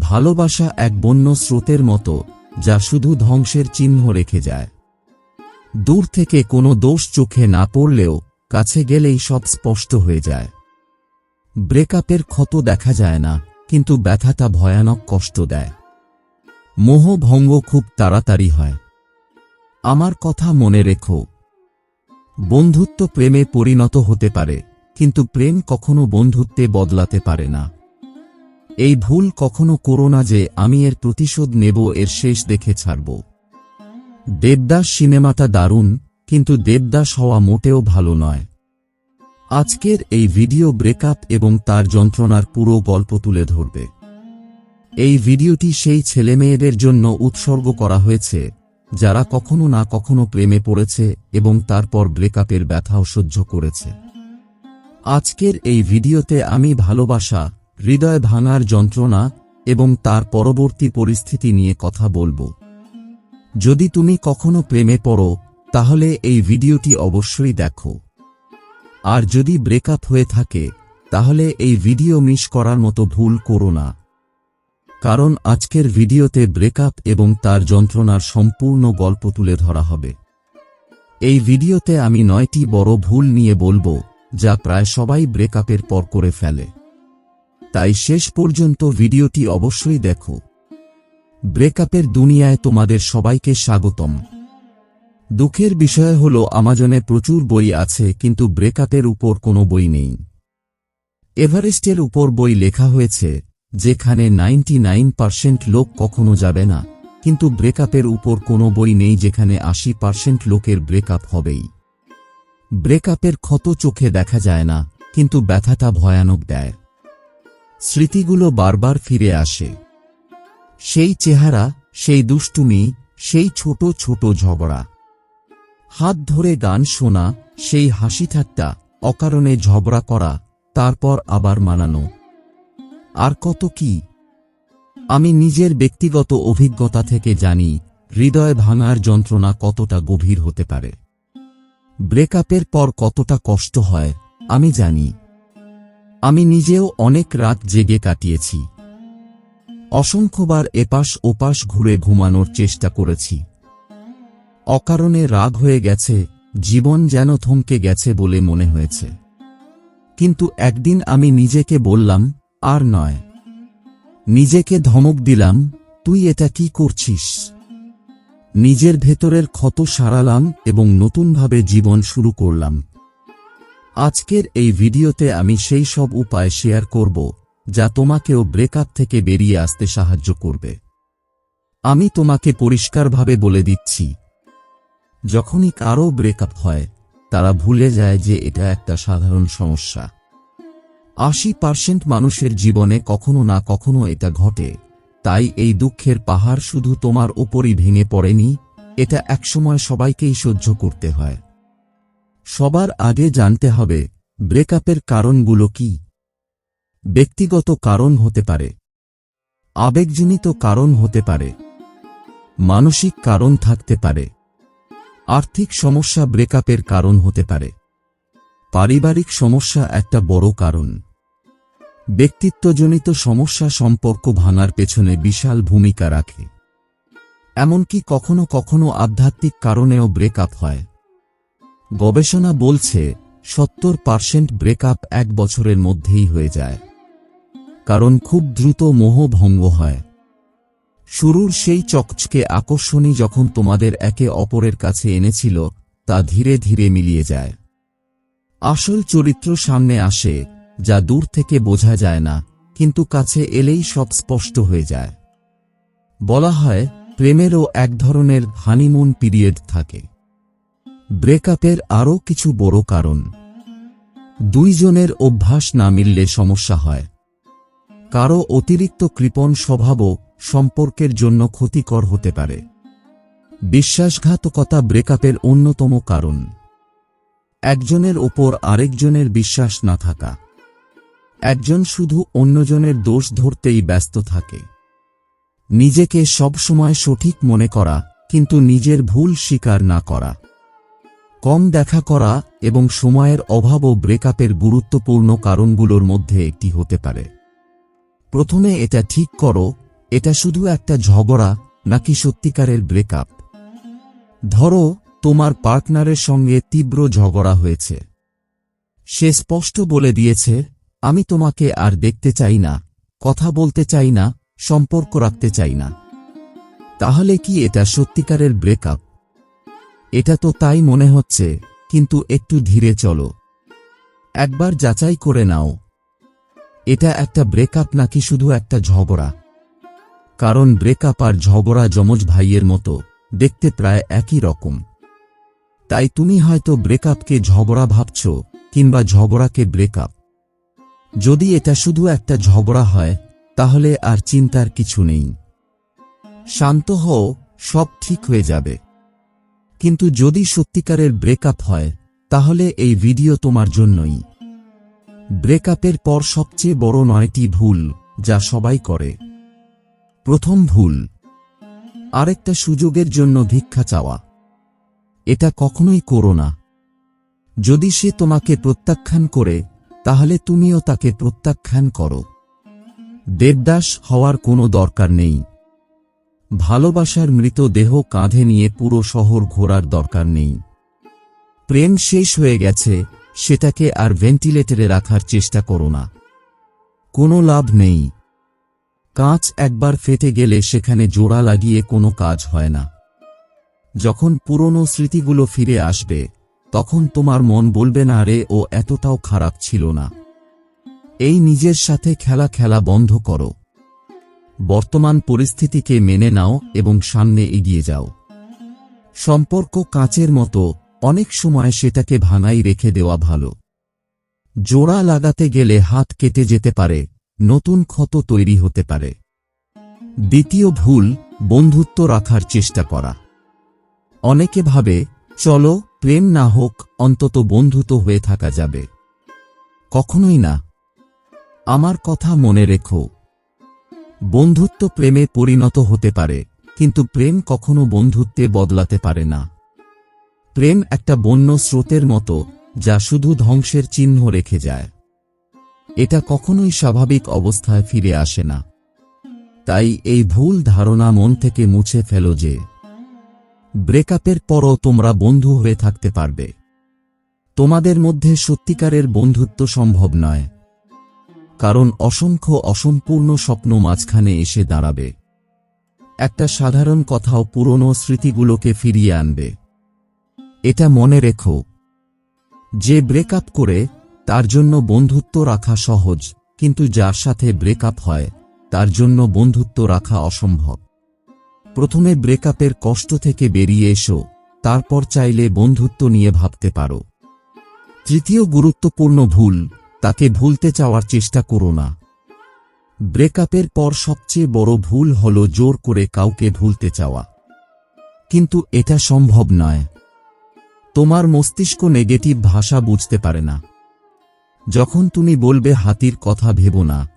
ভালোবাসা এক বন্য স্রোতের মতো, যা শুধু ধ্বংসের চিহ্ন রেখে যায়। দূর থেকে কোনো দোষ চোখে না পড়লেও, কাছে গেলেই সব স্পষ্ট হয়ে যায়। ব্রেকআপের ক্ষত দেখা যায় না, কিন্তু ব্যথাটা ভয়ানক কষ্ট দেয়। মোহভঙ্গ খুব তাড়াতাড়ি হয়। আমার কথা মনে রেখো। বন্ধুত্ব প্রেমে পরিণত হতে পারে, কিন্তু প্রেম কখনো বন্ধুত্বে বদলাতে পারে না। এই ভুল কখনো করো না যে আমি এর প্রতিশোধ নেব, এর শেষ দেখে ছাড়ব। দেবদাস সিনেমাটা দারুণ, কিন্তু দেবদাস হওয়া মোটেও ভালো নয়। আজকের এই ভিডিও ব্রেকআপ এবং তার যন্ত্রণার পুরো গল্প তুলে ধরবে। এই ভিডিওটি সেই ছেলেমেয়েদের জন্য উৎসর্গ করা হয়েছে, যারা কখনো না কখনো প্রেমে পড়েছে এবং তারপর ব্রেকআপের ব্যথাও সহ্য করেছে। আজকের এই ভিডিওতে আমি ভালোবাসা হৃদয় ভাঙার যন্ত্রণা এবং তার পরবর্তী পরিস্থিতি নিয়ে কথা বলব। যদি তুমি কখনো প্রেমে পড়ো, তাহলে এই ভিডিওটি অবশ্যই দেখো। আর যদি ব্রেকআপ হয়ে থাকে, তাহলে এই ভিডিও মিস করার মতো ভুল করো না। কারণ আজকের ভিডিওতে ব্রেকআপ এবং তার যন্ত্রণার সম্পূর্ণ গল্প তুলে ধরা হবে। এই ভিডিওতে আমি নয়টি বড় ভুল নিয়ে বলব, যা প্রায় সবাই ব্রেকআপের পর করে ফেলে। তাই শেষ পর্যন্ত ভিডিওটি অবশ্যই দেখো। ব্রেকআপের দুনিয়ায় তোমাদের সবাইকে স্বাগতম। দুঃখের বিষয় হল, আমাজনে প্রচুর বই আছে, কিন্তু ব্রেকআপের উপর কোনো বই নেই। এভারেস্টের উপর বই লেখা হয়েছে, যেখানে নাইনটি নাইন পার্সেন্ট লোক কখনো যাবে না, কিন্তু ব্রেকআপের উপর কোনো বই নেই যেখানে আশি পার্সেন্ট লোকের ব্রেকআপ হবেই। ব্রেকআপের ক্ষত চোখে দেখা যায় না, কিন্তু ব্যথাটা ভয়ানক দেয়। স্মৃতিগুলো বারবার ফিরে আসে। সেই চেহারা, সেই দুষ্টুমি, সেই ছোট ছোট ঝগড়া। হাত ধরে গান শোনা, সেই হাসি ঠাট্টা, অকারণে ঝগড়া করা, তারপর আবার মানানো। আর কত কি? আমি নিজের ব্যক্তিগত অভিজ্ঞতা থেকে জানি, হৃদয় ভাঙার যন্ত্রণা কতটা গভীর হতে পারে। ব্রেকআপের পর কতটা কষ্ট হয়, আমি জানি। আমি নিজেও অনেক রাত জেগে কাটিয়েছি। অসংখ্যবার এপাশ ওপাশ ঘুরে ঘুমানোর চেষ্টা করেছি। অকারণে রাগ হয়ে গেছে, জীবন যেন থমকে গেছে বলে মনে হয়েছে। কিন্তু একদিন আমি নিজেকে বললাম, আর নয়। নিজেকে ধমক দিলাম, তুই এটা কি করছিস? নিজের ভেতরের ক্ষত সারালাম এবং নতুনভাবে জীবন শুরু করলাম। আজকের এই ভিডিওতে আমি সেই সব উপায় শেয়ার করব, যা তোমাকেও ব্রেকআপ থেকে বেরিয়ে আসতে সাহায্য করবে। আমি তোমাকে পরিষ্কারভাবে বলে দিচ্ছি, যখনই কারও ব্রেকআপ হয়, তারা ভুলে যায় যে এটা একটা সাধারণ সমস্যা। আশি পার্সেন্ট মানুষের জীবনে কখনো না কখনো এটা ঘটে, তাই এই দুঃখের পাহাড় শুধু তোমার ওপরই ভেঙে পড়েনি, এটা একসময় সবাইকেই সহ্য করতে হয়। সবার আগে জানতে হবে ব্রেকআপের কারণগুলো কি? ব্যক্তিগত কারণ হতে পারে। আবেগজনিত কারণ হতে পারে। মানসিক কারণ থাকতে পারে। আর্থিক সমস্যা ব্রেকআপের কারণ হতে পারে। পারিবারিক সমস্যা একটা বড় কারণ। ব্যক্তিত্বজনিত সমস্যা সম্পর্ক ভাঙার পেছনে বিশাল ভূমিকা রাখে। এমনকি কখনো কখনো আধ্যাত্মিক কারণেও ব্রেকআপ হয়। গবেষণা বলছে, সত্তর পার্সেন্ট ব্রেকআপ এক বছরের মধ্যেই হয়ে যায়। কারণ খুব দ্রুত মোহ ভঙ্গ হয়। শুরুর সেই চকচকে আকর্ষণই যখন তোমাদের একে অপরের কাছে এনেছিল, তা ধীরে ধীরে মিলিয়ে যায়। আসল চরিত্র সামনে আসে, যা দূর থেকে বোঝা যায় না, কিন্তু কাছে এলেই সব স্পষ্ট হয়ে যায়। বলা হয়, প্রেমেরও এক ধরনের হানিমুন পিরিয়ড থাকে। ব্রেকআপের আরও কিছু বড় কারণ। দুইজনের অভ্যাস না মিললে সমস্যা হয়। কারও অতিরিক্ত কৃপণ স্বভাবও সম্পর্কের জন্য ক্ষতিকর হতে পারে। বিশ্বাসঘাতকতা ব্রেকআপের অন্যতম কারণ। একজনের ওপর আরেকজনের বিশ্বাস না থাকা। একজন শুধু অন্যজনের দোষ ধরতেই ব্যস্ত থাকে। নিজেকে সবসময় সঠিক মনে করা, কিন্তু নিজের ভুল স্বীকার না করা। কম দেখা করা এবং সময়ের অভাবও ব্রেকআপের গুরুত্বপূর্ণ কারণগুলোর মধ্যে একটি হতে পারে। প্রথমে এটা ঠিক করো, এটা শুধু একটা ঝগড়া নাকি সত্যিকারের ব্রেকআপ। ধরো, তোমার পার্টনারের সঙ্গে তীব্র ঝগড়া হয়েছে। সে স্পষ্ট বলে দিয়েছে, আমি তোমাকে আর দেখতে চাই না, কথা বলতে চাই না, সম্পর্ক রাখতে চাই না। তাহলে কি এটা সত্যিকারের ব্রেকআপ? এটা তো তাই মনে হচ্ছে, কিন্তু একটু ধীরে চলো। একবার যাচাই করে নাও। এটা একটা ব্রেকআপ নাকি শুধু একটা ঝগড়া? কারণ ব্রেকআপ আর ঝগড়া যমজ ভাইয়ের মতো, দেখতে প্রায় একই রকম। তাই তুমি হয়তো ব্রেকআপকে ঝগড়া ভাবছ, কিংবা ঝগড়াকে ব্রেকআপ। যদি এটা শুধু একটা ঝগড়া হয়, তাহলে আর চিন্তার কিছু নেই। শান্ত হও, সব ঠিক হয়ে যাবে। কিন্তু যদি সত্যিকারের ব্রেকআপ হয়, তাহলে এই ভিডিও তোমার জন্যই। ব্রেকআপের পর সবচেয়ে বড় নয়টি ভুল, যা সবাই করে। প্রথম ভুল, আরেকটা সুযোগের জন্য ভিক্ষা চাওয়া। এটা কখনোই করো না। যদি সে তোমাকে প্রত্যাখ্যান করে, তাহলে তুমিও তাকে প্রত্যাখ্যান করো। দেবদাস হওয়ার কোনো দরকার নেই। ভালোবাসার মৃতদেহ কাঁধে নিয়ে পুরো শহর ঘোরার দরকার নেই। প্রেম শেষ হয়ে গেছে, সেটাকে আর ভেন্টিলেটরে রাখার চেষ্টা করো না। কোনো লাভ নেই। কাঁচ একবার ফেটে গেলে সেখানে জোড়া লাগিয়ে কোনো কাজ হয় না। যখন পুরনো স্মৃতিগুলো ফিরে আসবে, তখন তোমার মন বলবে, না রে, ও এতটাও খারাপ ছিল না। এই নিজের সাথে খেলা খেলা বন্ধ করো। বর্তমান পরিস্থিতিকে মেনে নাও এবং সামনে এগিয়ে যাও। সম্পর্ক কাঁচের মতো, অনেক সময় সেটাকে ভাঙাই রেখে দেওয়া ভালো। জোড়া লাগাতে গেলে হাত কেটে যেতে পারে, নতুন ক্ষত তৈরি হতে পারে। দ্বিতীয় ভুল, বন্ধুত্ব রাখার চেষ্টা করা। অনেকে ভাবে, চলো, প্রেম না হোক, অন্তত বন্ধুত্ব হয়ে থাকা যাবে। কখনোই না। আমার কথা মনে রেখো। বন্ধুত্ব প্রেমে পরিণত হতে পারে, কিন্তু প্রেম কখনো বন্ধুত্বে বদলাতে পারে না। প্রেম একটা বন্য স্রোতের মতো, যা শুধু ধ্বংসের চিহ্ন রেখে যায়। এটা কখনোই স্বাভাবিক অবস্থায় ফিরে আসে না। তাই এই ভুল ধারণা মন থেকে মুছে ফেলো যে, ব্রেকআপের পরও তোমরা বন্ধু হয়ে থাকতে পারবে। তোমাদের মধ্যে সত্যিকারের বন্ধুত্ব সম্ভব নয়। কারণ অসংখ্য অসম্পূর্ণ স্বপ্ন মাঝখানে এসে দাঁড়াবে। একটা সাধারণ কথাও পুরনো স্মৃতিগুলোকে ফিরিয়ে আনবে। এটা মনে রেখো। যে ব্রেকআপ করে, তার জন্য বন্ধুত্ব রাখা সহজ, কিন্তু যার সাথে ব্রেকআপ হয়, তার জন্য বন্ধুত্ব রাখা অসম্ভব। প্রথমে ব্রেকআপের কষ্ট থেকে বেরিয়ে এসো, তারপর চাইলে বন্ধুত্ব নিয়ে ভাবতে পারো। তৃতীয় গুরুত্বপূর্ণ ভুল তাকে ভুলতে চাওয়ার চেষ্টা করো না। ব্রেকআপের পর সবচেয়ে বড় ভুল হল জোর করে কাউকে ভুলতে চাওয়া। কিন্তু এটা সম্ভব নয়। তোমার মস্তিষ্ক নেগেটিভ ভাষা বুঝতে পারে না। যখন তুমি বলবে হাতির কথা ভেব না,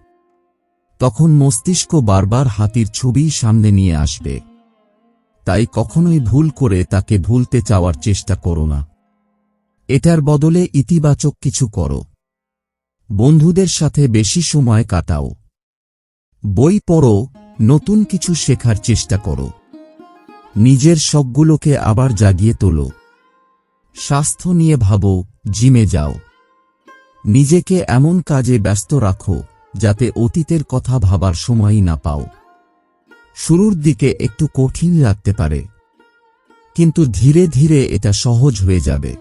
তখন মস্তিষ্ক বারবার হাতির ছবি সামনে নিয়ে আসবে। তাই কখনোই ভুল করে তাকে ভুলতে চাওয়ার চেষ্টা করো না। এটার বদলে ইতিবাচক কিছু করো। বন্ধুদের সাথে বেশি সময় কাটাও। বই পড়ো, নতুন কিছু শেখার চেষ্টা করো। নিজের শখগুলোকে আবার জাগিয়ে তোলো। স্বাস্থ্য নিয়ে ভাবো, জিমে যাও। নিজেকে এমন কাজে ব্যস্ত রাখো, যাতে অতীতের কথা ভাবার সময়ই না পাও। শুরুর দিকে একটু কঠিন লাগতে পারে। কিন্তু ধীরে ধীরে এটা সহজ হয়ে যাবে।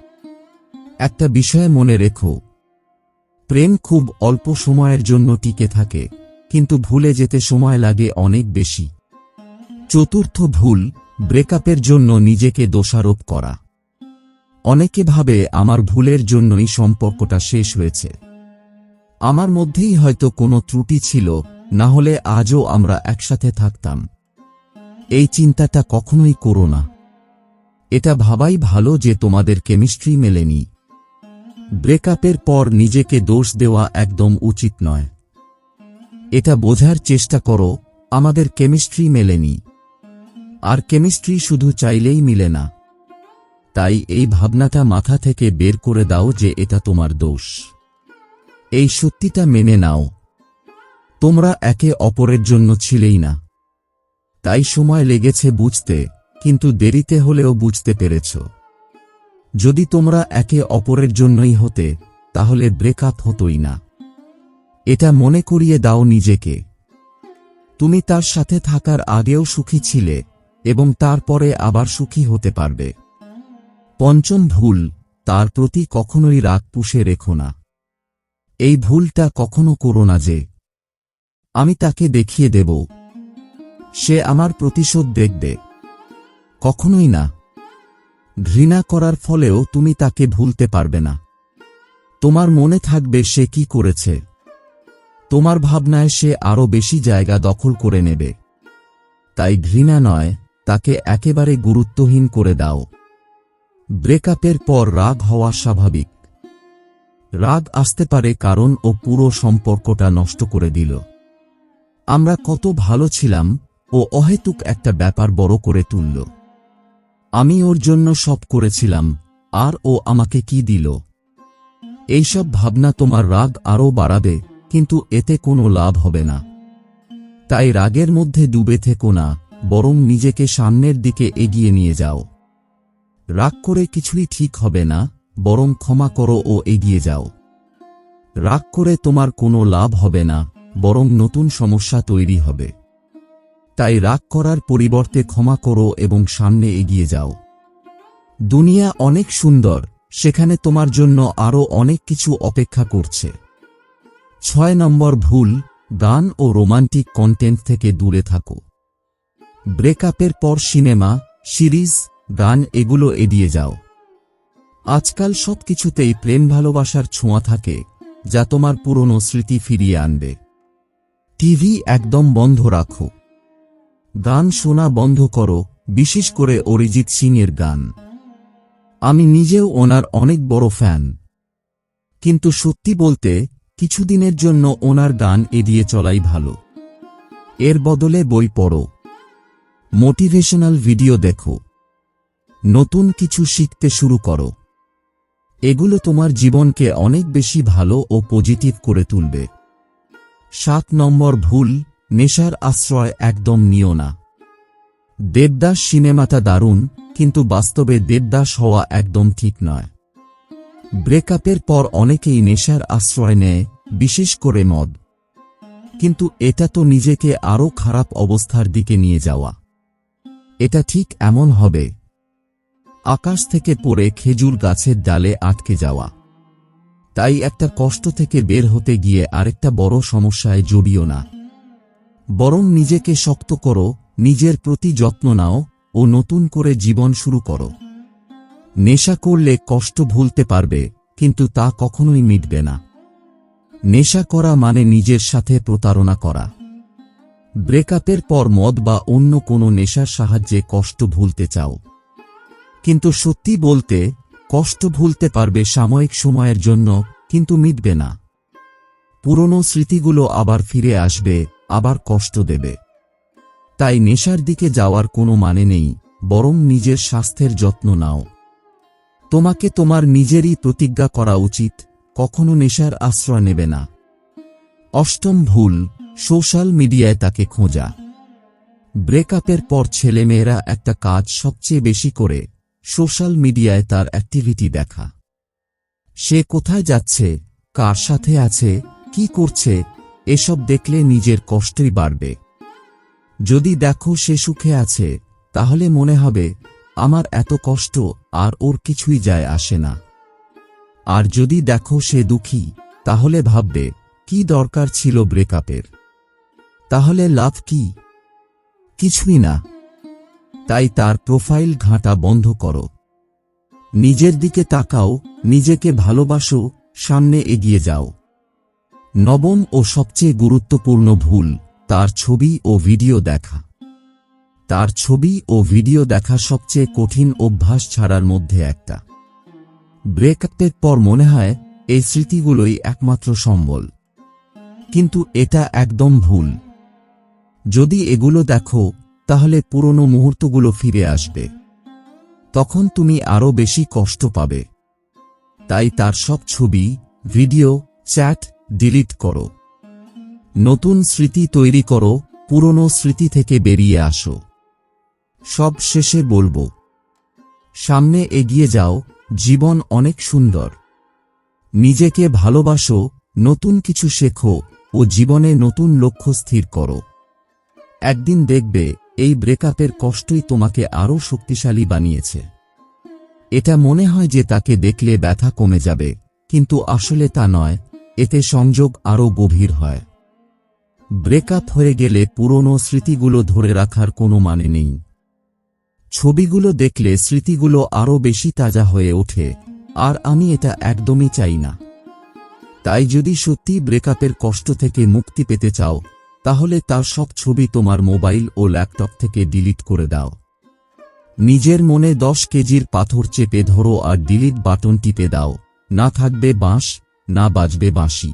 একটা বিষয় মনে রেখো প্রেম খুব অল্প সময়ের জন্য টিকে থাকে, কিন্তু ভুলে যেতে সময় লাগে অনেক বেশি। চতুর্থ ভুল, ব্রেকআপের জন্য নিজেকে দোষারোপ করা। অনেকে ভাবে, আমার ভুলের জন্যই সম্পর্কটা শেষ হয়েছে। আমার মধ্যেই হয়তো কোনো ত্রুটি ছিল, না হলে আজও আমরা একসাথে থাকতাম। এই চিন্তাটা কখনোই করো না। এটা ভাবাই ভালো যে তোমাদের কেমিস্ট্রি মেলেনি। ব্রেকআপের পর নিজেকে দোষ দেওয়া একদম উচিত নয়। এটা বোঝার চেষ্টা করো, আমাদের কেমিস্ট্রি মেলেনি। আর কেমিস্ট্রি শুধু চাইলেই মিলে না। তাই এই ভাবনাটা মাথা থেকে বের করে দাও যে এটা তোমার দোষ। এই সত্যিটা মেনে নাও। তোমরা একে অপরের জন্য ছিলেই না। তাই সময় লেগেছে বুঝতে, কিন্তু দেরিতে হলেও বুঝতে পেরেছ। যদি তোমরা একে অপরের জন্যই হতে, তাহলে ব্রেকআপ হতোই না। এটা মনে করিয়ে দাও নিজেকে। তুমি তার সাথে থাকার আগেও সুখী ছিলে, এবং তারপরে আবার সুখী হতে পারবে। পঞ্চম ভুল, তার প্রতি কখনোই রাগ পুষে রেখো না। এই ভুলটা কখনো করো না যে, আমি তাকে দেখিয়ে দেব। সে আমার প্রতিশোধ দেখবে। কখনোই না। ঘৃণা করার ফলেও তুমি তাকে ভুলতে পারবে না। তোমার মনে থাকবে সে কি করেছে। তোমার ভাবনায় সে আরও বেশি জায়গা দখল করে নেবে। তাই ঘৃণা নয়, তাকে একেবারে গুরুত্বহীন করে দাও। ব্রেকআপের পর রাগ হওয়া স্বাভাবিক। রাগ আসতে পারে কারণ ও পুরো সম্পর্কটা নষ্ট করে দিল। আমরা কত ভালো ছিলাম, ও অহেতুক একটা ব্যাপার বড় করে তুলল। আমি ওর জন্য সব করেছিলাম, আর ও আমাকে কি দিল? এইসব ভাবনা তোমার রাগ আরও বাড়াবে, কিন্তু এতে কোনো লাভ হবে না। তাই রাগের মধ্যে ডুবে থেকো না, বরং নিজেকে সামনের দিকে এগিয়ে নিয়ে যাও। রাগ করে কিছুই ঠিক হবে না, বরং ক্ষমা করো ও এগিয়ে যাও। রাগ করে তোমার কোনো লাভ হবে না, বরং নতুন সমস্যা তৈরি হবে। তাই রাগ করার পরিবর্তে ক্ষমা করো এবং সামনে এগিয়ে যাও। দুনিয়া অনেক সুন্দর, সেখানে তোমার জন্য আরও অনেক কিছু অপেক্ষা করছে। ছয় নম্বর ভুল, গান ও রোমান্টিক কন্টেন্ট থেকে দূরে থাকো। ব্রেকআপের পর সিনেমা, সিরিজ, গান এগুলো এড়িয়ে যাও। আজকাল সব কিছুতেই প্রেম ভালোবাসার ছোঁয়া থাকে, যা তোমার পুরনো স্মৃতি ফিরিয়ে আনবে। টিভি একদম বন্ধ রাখো। গান শোনা বন্ধ করো, বিশেষ করে অরিজিৎ সিং এর গান। আমি নিজেও ওনার অনেক বড় ফ্যান। কিন্তু সত্যি বলতে, কিছুদিনের জন্য ওনার গান এড়িয়ে চলাই ভালো। এর বদলে বই পড়ো। মোটিভেশনাল ভিডিও দেখো। নতুন কিছু শিখতে শুরু করো। এগুলো তোমার জীবনকে অনেক বেশি ভালো ও পজিটিভ করে তুলবে। সাত নম্বর ভুল নেশার আশ্রয় একদম নিও না। দেবদাস সিনেমাটা দারুণ, কিন্তু বাস্তবে দেবদাস হওয়া একদম ঠিক নয়। ব্রেকআপের পর অনেকেই নেশার আশ্রয় নেয়, বিশেষ করে মদ। কিন্তু এটা তো নিজেকে আরও খারাপ অবস্থার দিকে নিয়ে যাওয়া। এটা ঠিক এমন হবে। আকাশ থেকে পড়ে খেজুর গাছের ডালে আটকে যাওয়া। তাই একটা কষ্ট থেকে বের হতে গিয়ে আরেকটা বড় সমস্যায় জড়িও না। বরং নিজেকে শক্ত করো, নিজের প্রতি যত্ন নাও ও নতুন করে জীবন শুরু করো। নেশা করলে কষ্ট ভুলতে পারবে, কিন্তু তা কখনোই মিটবে না। নেশা করা মানে নিজের সাথে প্রতারণা করা। ব্রেকআপের পর মদ বা অন্য কোনো নেশার সাহায্যে কষ্ট ভুলতে চাও। কিন্তু সত্যি বলতে, কষ্ট ভুলতে পারবে সাময়িক সময়ের জন্য, কিন্তু মিটবে না। পুরনো স্মৃতিগুলো আবার ফিরে আসবে আবার কষ্ট দেবে। তাই নেশার দিকে যাওয়ার কোনো মানে নেই, বরং নিজের স্বাস্থ্যের যত্ন নাও। তোমাকে তোমার নিজেরই প্রতিজ্ঞা করা উচিত, কখনো নেশার আশ্রয় নেবে না। অষ্টম ভুল, সোশ্যাল মিডিয়ায় তাকে খোঁজা। ব্রেকআপের পর ছেলেমেয়েরা একটা কাজ সবচেয়ে বেশি করে, সোশ্যাল মিডিয়ায় তার অ্যাক্টিভিটি দেখা। সে কোথায় যাচ্ছে, কার সাথে আছে, কি করছে এসব দেখলে নিজের কষ্টই বাড়বে। যদি দেখো সে সুখে আছে, তাহলে মনে হবে, আমার এত কষ্ট আর ওর কিছুই যায় আসে না। আর যদি দেখো সে দুঃখী, তাহলে ভাববে, কি দরকার ছিল ব্রেকআপের তাহলে লাভ কি? কিছুই না। তাই তার প্রোফাইল ঘাঁটা বন্ধ করো। নিজের দিকে তাকাও, নিজেকে ভালোবাসো, সামনে এগিয়ে যাও। নবম ও সবচেয়ে গুরুত্বপূর্ণ ভুল, তার ছবি ও ভিডিও দেখা। তার ছবি ও ভিডিও দেখা সবচেয়ে কঠিন অভ্যাস ছাড়ার মধ্যে একটা। ব্রেকআপের পর মনে হয়, এই স্মৃতিগুলোই একমাত্র সম্বল। কিন্তু এটা একদম ভুল। যদি এগুলো দেখো, তাহলে পুরনো মুহূর্তগুলো ফিরে আসবে। তখন তুমি আরও বেশি কষ্ট পাবে। তাই তার সব ছবি, ভিডিও, চ্যাট ডিলিট করো। নতুন স্মৃতি তৈরি করো, পুরনো স্মৃতি থেকে বেরিয়ে আসো। সব শেষে বলব, সামনে এগিয়ে যাও, জীবন অনেক সুন্দর। নিজেকে ভালোবাসো, নতুন কিছু শেখো ও জীবনে নতুন লক্ষ্য স্থির করো। একদিন দেখবে, এই ব্রেকআপের কষ্টই তোমাকে আরও শক্তিশালী বানিয়েছে। এটা মনে হয় যে তাকে দেখলে ব্যথা কমে যাবে, কিন্তু আসলে তা নয়। এতে সংযোগ আরও গভীর হয়। ব্রেকআপ হয়ে গেলে পুরনো স্মৃতিগুলো ধরে রাখার কোনো মানে নেই। ছবিগুলো দেখলে স্মৃতিগুলো আরও বেশি তাজা হয়ে ওঠে, আর আমি এটা একদমই চাই না। তাই যদি সত্যি ব্রেকআপের কষ্ট থেকে মুক্তি পেতে চাও, তাহলে তার সব ছবি তোমার মোবাইল ও ল্যাপটপ থেকে ডিলিট করে দাও। নিজের মনে দশ কেজির পাথর চেপে ধরো আর ডিলিট বাটন টিপে দাও। না থাকবে বাঁশ না বাজবে বাঁশি।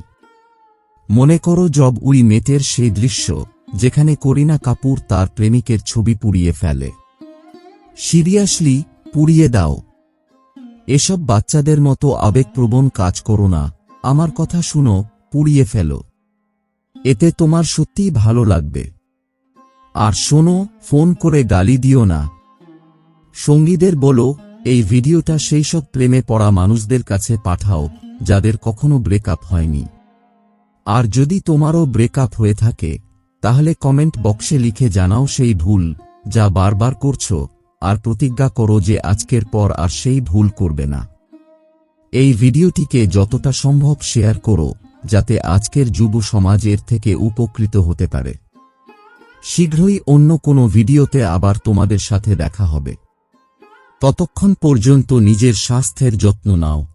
মনে করো জব উই মেটের সেই দৃশ্য, যেখানে করিনা কাপুর তার প্রেমিকের ছবি পুড়িয়ে ফেলে। সিরিয়াসলি, পুড়িয়ে দাও। এসব বাচ্চাদের মতো আবেগপ্রবণ কাজ করো না, আমার কথা শুনো, পুড়িয়ে ফেলো। এতে তোমার সত্যিই ভালো লাগবে। আর শোনো, ফোন করে গালি দিও না। সঙ্গীদের বলো, এই ভিডিওটা সেই সব প্রেমে পড়া মানুষদের কাছে পাঠাও। যাদের কখনো ব্রেকআপ হয়নি। আর যদি তোমারও ব্রেকআপ হয়ে থাকে, তাহলে কমেন্ট বক্সে লিখে জানাও সেই ভুল যা বারবার করছ, আর প্রতিজ্ঞা করো যে আজকের পর আর সেই ভুল করবে না। এই ভিডিওটিকে যতটা সম্ভব শেয়ার করো, যাতে আজকের যুব সমাজের থেকে উপকৃত হতে পারে। শীঘ্রই অন্য কোনো ভিডিওতে আবার তোমাদের সাথে দেখা হবে। ততক্ষণ পর্যন্ত নিজের স্বাস্থ্যের যত্ন নাও।